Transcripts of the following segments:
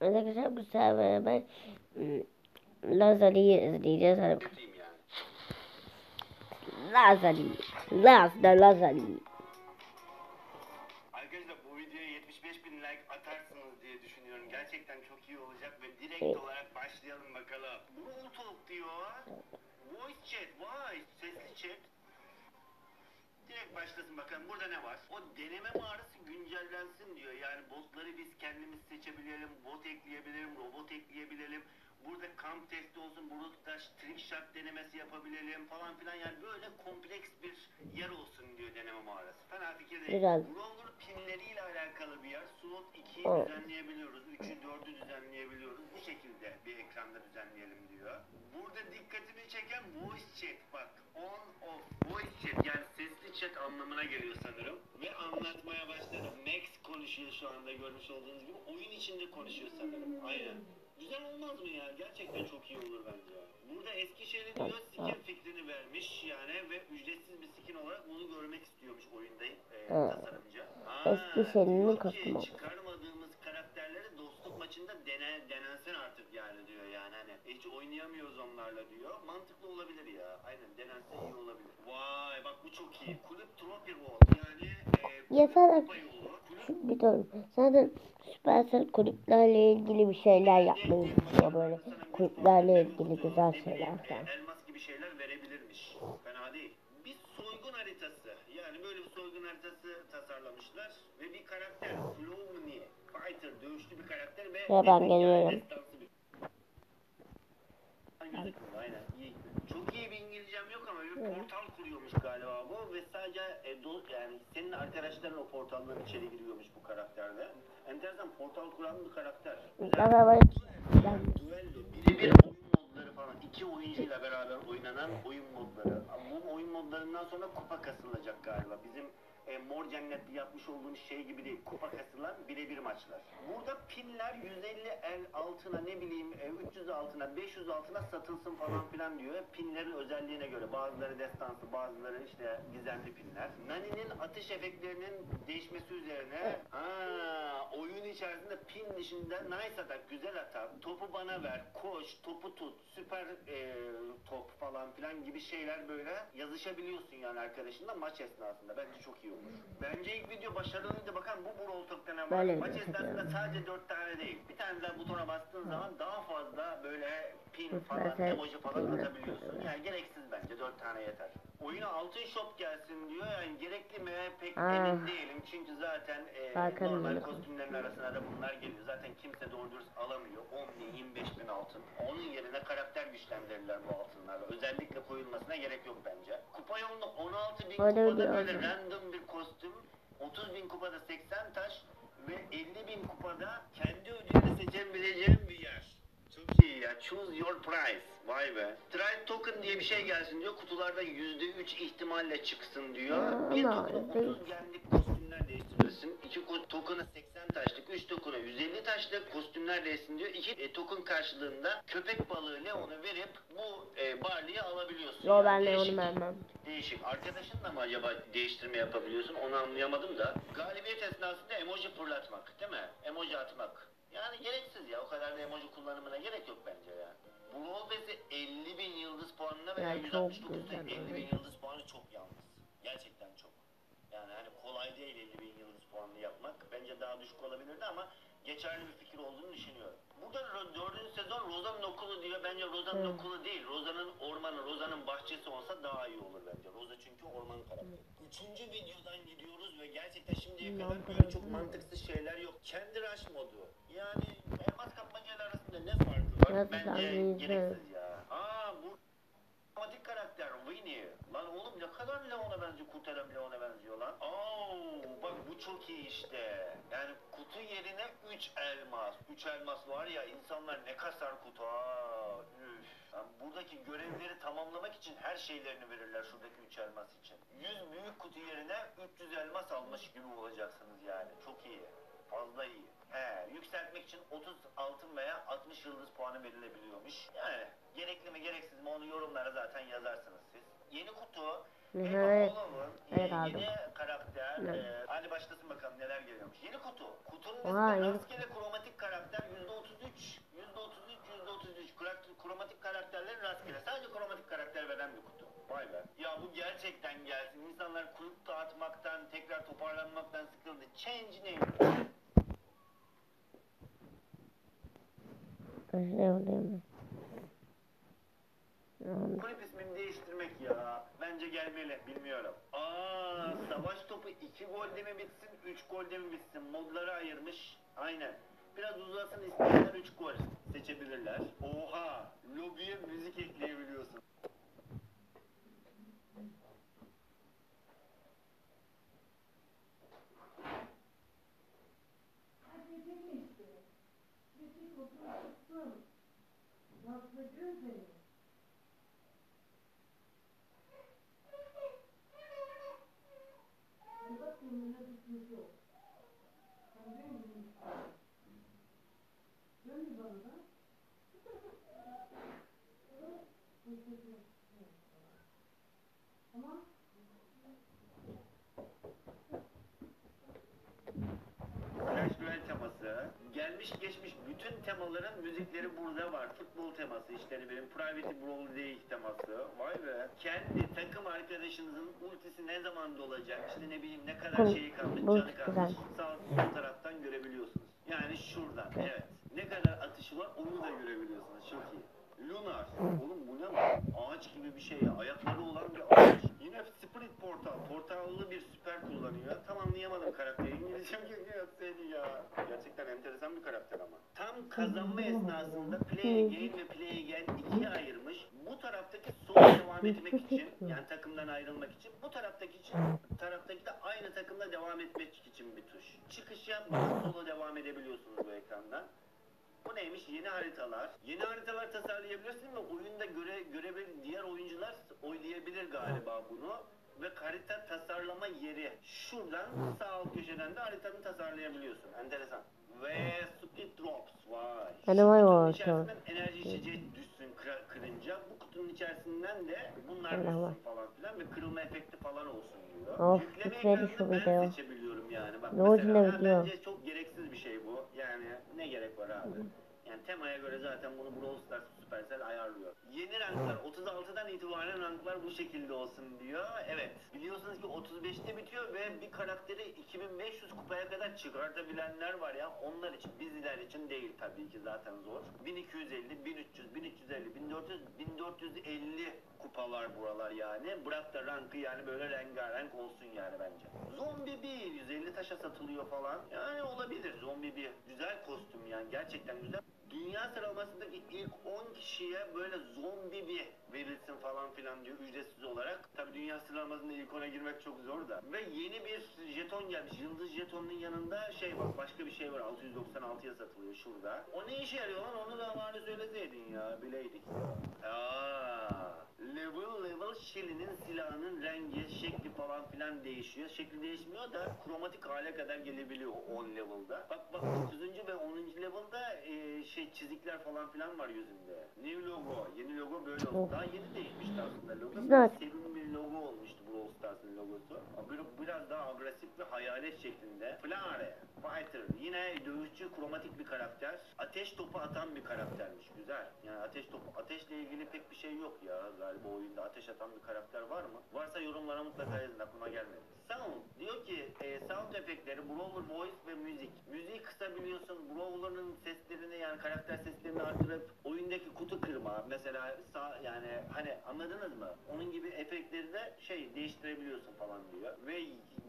Arkadaşlar bu sefer beraber ım, Lazari'yi izleyeceğiz. Hadi bakalım. Lazari. Laz da Lazari. Arkadaşlar bu videoya 75 bin like atarsınız diye düşünüyorum. Gerçekten çok iyi olacak ve direkt Evet. olarak başlayalım bakalım. Brawl Talk diyor. Voice chat, vay sesli chat. Direkt başlasın bakalım burada ne var? O deneme mağarası güncellensin diyor. Yani botları biz kendimiz seçebilelim, bot ekleyebilelim, robot ekleyebilelim. Burada kamp testi olsun, burada shot denemesi yapabilelim falan filan. Yani böyle kompleks bir yer olsun diyor deneme mağarası. Fena fikir değil. Güzel. Brawler pinleriyle alakalı bir yer. Slot 2'yi Evet. düzenleyebiliyoruz. 3'ü 4'ü düzenleyebiliyoruz. Bu şekilde bir ekranda düzenleyelim diyor. Burada dikkatimi çeken voice chat bak. On off voice chat yani sesli chat anlamına geliyor sanırım. Ve anlatmaya başladı. Max konuşuyor şu anda görmüş olduğunuz gibi. Oyun içinde konuşuyor sanırım. Aynen. Güzel olmaz mı ya? Gerçekten çok iyi olur bence. Burada Eskişehir'in diyor skin fikrini vermiş yani ve ücretsiz bir skin olarak bunu görmek istiyormuş oyunda e, Evet. tasarımcı. Eskişehir'in diyor ki, kostümü. Çıkarmadığımız karakterleri dostluk maçında dene, denensin artık yani diyor yani hani hiç oynayamıyoruz onlarla diyor. Mantıklı olabilir ya. Aynen denense iyi olabilir. Vay bak bu çok iyi. Kulüp Trophy World yani e, Yeter kulüp dur. Zaten Supercell kulüplerle ilgili bir şeyler yapmayı istiyor böyle. Kulüplerle ilgili güzel şeyler falan. Elmas gibi şeyler verebilirmiş. Fena değil. Bir soygun haritası. Yani böyle bir soygun haritası tasarlamışlar. Ve bir karakter. Flowmini. Fighter. Dövüşlü bir karakter ve... Ya ben geliyorum. Aynen. iyi. İngilizcem yok ama bir portal kuruyormuş galiba bu ve sadece e, do- yani senin arkadaşların o portaldan içeri giriyormuş bu karakterde. Enteresan portal kuran bir karakter. Daha böyle Duello, birebir oyun modları falan. iki oyuncuyla beraber oynanan oyun modları. Bu oyun modlarından sonra kupa kasılacak galiba. Bizim e, Mor Cennet'te yapmış olduğumuz şey gibi değil. Kupa kasılan birebir maçlar. Burada pinler 150 el altına ne bileyim e, 300 altına 500 altına satılsın falan filan diyor. Pinlerin özelliğine göre. Bazıları destansı bazıları işte gizemli pinler. Nani'nin atış efektlerinin değişmesi üzerine aa, oyun içerisinde pin dışında nice atak, güzel atak, topu bana ver, koş, topu tut, süper e, top falan filan gibi şeyler böyle yazışabiliyorsun yani arkadaşınla maç esnasında. Bence çok iyi olur. Bence ilk video başarılıydı. Bakın bu Brawl Talk'tan Böyle maç esnasında sadece 4 tane değil. Bir tane daha butona bastığın zaman daha fazla böyle pin falan, emoji falan atabiliyorsun. Yani gereksiz bence 4 tane yeter. Oyuna altın shop gelsin diyor. Yani gerekli mi pek Aa. emin değilim. Çünkü zaten e, Hakan normal öyle. kostümlerin arasına da bunlar geliyor. Zaten kimse doğru dürüst alamıyor. 10 bin, 25 bin altın. Onun yerine karakter güçlendirirler bu altınlarla. Özellikle koyulmasına gerek yok bence. Kupa yolunda 16 bin Öyle kupada böyle random bir kostüm. 30 bin kupada 80 taş ve 50 bin kupada kendi ödülünü seçebileceğin bir yer. Çok iyi ya. Choose your price. Vay be. Try token diye bir şey gelsin diyor. Kutularda %3 ihtimalle çıksın diyor. Bir değil. 30 genlik kostümler değiştirirsin. İki ko- token'a 80 taşlık, 3 token'a 150 taşlık kostümler değişsin diyor. İki e, token karşılığında köpek balığı Leon'u verip bu e, Barley'i alabiliyorsun. Yo Yani ben de değişik. onu vermem. Değişik. Arkadaşınla mı acaba değiştirme yapabiliyorsun? Onu anlayamadım da. Galibiyet esnasında emoji fırlatmak değil mi? Emoji atmak. Yani gereksiz ya. O kadar da emoji kullanımına gerek yok bence ya. Brawl Pass'i 50 bin yıldız puanına veya Ya çok 169'da güzel 50 bin yıldız puanı çok yalnız. Gerçekten. Yani hani kolay değil 50 bin yıldız puanlı yapmak. Bence daha düşük olabilirdi ama geçerli bir fikir olduğunu düşünüyorum. Burada dördüncü sezon Roza'nın okulu diyor. Bence Roza'nın Hı. okulu değil. Roza'nın ormanı, Roza'nın bahçesi olsa daha iyi olur bence. Roza çünkü orman karakteri. Üçüncü videodan gidiyoruz ve gerçekten şimdiye kadar böyle çok mantıksız şeyler yok. Kendi rush modu. Yani elmas kapmacayla arasında ne farkı var? Nasıl Bence gereksiz ya. Aa bu Otomatik karakter Winnie. Lan ne kadar Leon'a benziyor, Kurtaran Leon'a benziyor lan. Oo, bak bu çok iyi işte. Yani kutu yerine 3 elmas. 3 elmas var ya insanlar ne kasar kutu ha. Üf. Yani buradaki görevleri tamamlamak için her şeylerini verirler şuradaki 3 elmas için. 100 büyük kutu yerine 300 elmas almış gibi olacaksınız yani. Çok iyi. Fazla iyi. He, yükseltmek için 30 altın veya 60 yıldız puanı verilebiliyormuş. Yani gerekli mi gereksiz mi onu yorumlara zaten yazarsınız siz. Yeni kutu. Hollow'un Evet, yeni aldım. karakter Evet. Ee, hadi başlasın bakalım neler geliyormuş. Yeni kutu. Kutunun Vay, ismi yeni rastgele kromatik karakter %33. %33, %33. Krak- Kromatik karakterleri rastgele. Sadece kromatik karakter veren bir kutu. Vay be. Ya bu gerçekten gelsin. İnsanlar kulüp dağıtmaktan, tekrar toparlanmaktan sıkıldı. Change name. Oluyor mu? Tamam. Kulüp ismini değiştirmek ya. Bence gelmeli. Bilmiyorum. Aa, savaş topu 2 golde mi bitsin, 3 golde mi bitsin? Modları ayırmış. Aynen. Biraz uzasın isteyenler 3 gol seçebilirler. Oha! Lobiye müzik Надо 啤酒 Gelmiş geçmiş bütün temaların müzikleri burada var. Futbol teması işte ne bileyim Private Brawl League teması. Vay be. Kendi takım arkadaşınızın ultisi ne zaman dolacak? İşte ne bileyim ne kadar şeyi kalmış, bu canı kalmış. güzel. Sağ sol taraftan görebiliyorsunuz. Yani şuradan evet. Ne kadar atışı var onu da görebiliyorsunuz. Çok iyi. Lunar. Oğlum bu ne lan? Ağaç gibi bir şey ya. Ayakları olan bir ağaç. Yine Spirit Portal. Portallı bir süper kullanıyor. Tam anlayamadım karakteri. İngilizcem geliyor seni ya. Gerçekten enteresan bir karakter ama. Tam kazanma esnasında play again ve play again ikiye ayırmış. Bu taraftaki sola devam etmek için yani takımdan ayrılmak için bu taraftaki için taraftaki de aynı takımda devam etmek için bir tuş. Çıkış yapmadan sola devam edebiliyorsunuz bu ekrandan. Bu neymiş? Yeni haritalar. Yeni haritalar tasarlayabilirsin ve oyunda göre, görebil diğer oyuncular oynayabilir galiba bunu. Ve harita tasarlama yeri. Şuradan sağ alt köşeden de haritanı tasarlayabiliyorsun. Enteresan. Ve Split Drops. Vay. Hani Şu vay kutunun vay, içerisinden enerji içeceği düşsün kırınca. Bu kutunun içerisinden de bunlar düşsün falan filan ve kırılma efekti falan olsun diyor. Of, Yükleme bitmedi ekranını şu ben video. seçebiliyorum yani. Bak Ne oldu mesela ne ha, video? bence çok gereksiz bir şey bu. Yani ne gerek var abi? Yani temaya göre zaten bunu Brawl Stars Supercell ayarlıyor. Yeni ranklar 36'dan itibaren ranklar bu şekilde olsun diyor. Evet. Biliyorsunuz ki 35'te bitiyor ve bir karakteri 2500 kupaya kadar çıkartabilenler var ya. Onlar için bizler için değil tabii ki zaten zor. 1250, 1300, 1350, 1400, 1450 kupalar buralar yani. Bırak da rankı yani böyle rengarenk olsun yani bence. Zombi 1 150 taşa satılıyor falan. Yani olabilir Zombi 1. Güzel kostüm yani gerçekten güzel. Dünya sıralamasındaki ilk 10 kişiye böyle zombi bir verilsin falan filan diyor ücretsiz olarak. Tabi dünya sıralamasında ilk 10'a girmek çok zor da. Ve yeni bir jeton gelmiş. Yıldız jetonunun yanında şey var başka bir şey var 696'ya satılıyor şurada. O ne işe yarıyor lan onu da bari söyleseydin ya bileydik. Aa, level level Shelly'nin silahının rengi, şekli falan filan değişiyor. Şekli değişmiyor da kromatik hale kadar gelebiliyor 10 level'da. Bak bak 9. ve 10. level'da e, şey çizikler falan filan var yüzünde. New logo, yeni logo böyle oldu. Daha yeni değişmişti aslında logo. Güzel. Sevimli logo olmuştu Brawl Stars'ın logosu. Böyle biraz daha agresif ve hayalet şeklinde. Flare, Fighter, yine dövüşçü kromatik bir karakter. Ateş topu atan bir karaktermiş. Güzel. Yani ateş topu, ateşle ilgili pek bir şey yok ya galiba oyunda. Ateş atan bir karakter var mı? Varsa yorumlara mutlaka yazın aklıma gelmedi. Sound diyor ki e, sound efektleri, brawler voice ve müzik. Müziği kısabiliyorsun. Brawler'ın seslerini yani karakter seslerini artırıp oyundaki kutu mesela sağ, yani hani anladınız mı? Onun gibi efektleri de şey değiştirebiliyorsun falan diyor. Ve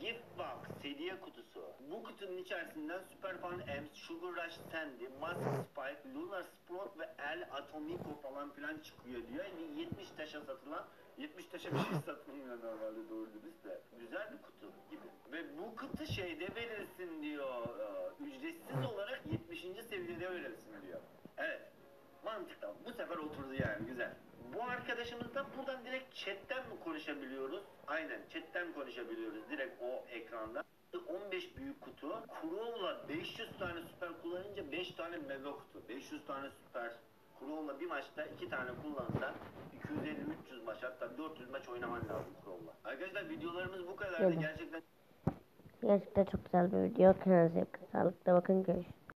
Gift Box hediye kutusu. Bu kutunun içerisinden Super Fun Ems, Sugar Rush Sandy, Mask Spike, Lunar Sprout ve El Atomico falan filan çıkıyor diyor. Yani 70 taşa satılan 70 taşa bir şey satılmıyor normalde doğru dürüst de. Güzel bir kutu gibi. Ve bu kutu şeyde verilsin diyor. e, Ücretsiz olarak 70. seviyede verilsin diyor. Evet. Mantıklı. Bu sefer oturdu yani güzel. Bu arkadaşımızla buradan direkt chatten mi konuşabiliyoruz? Aynen chatten konuşabiliyoruz direkt o ekranda. 15 büyük kutu. Crow'la 500 tane süper kullanınca 5 tane mega kutu. 500 tane süper Crow'la bir maçta 2 tane kullansan 250-300 maç hatta 400 maç oynaman lazım Crow'la. Arkadaşlar videolarımız bu kadardı. Gerçekten Gerçekten çok güzel bir video. Kendinize iyi bakın. Sağlıkla bakın. Görüşürüz.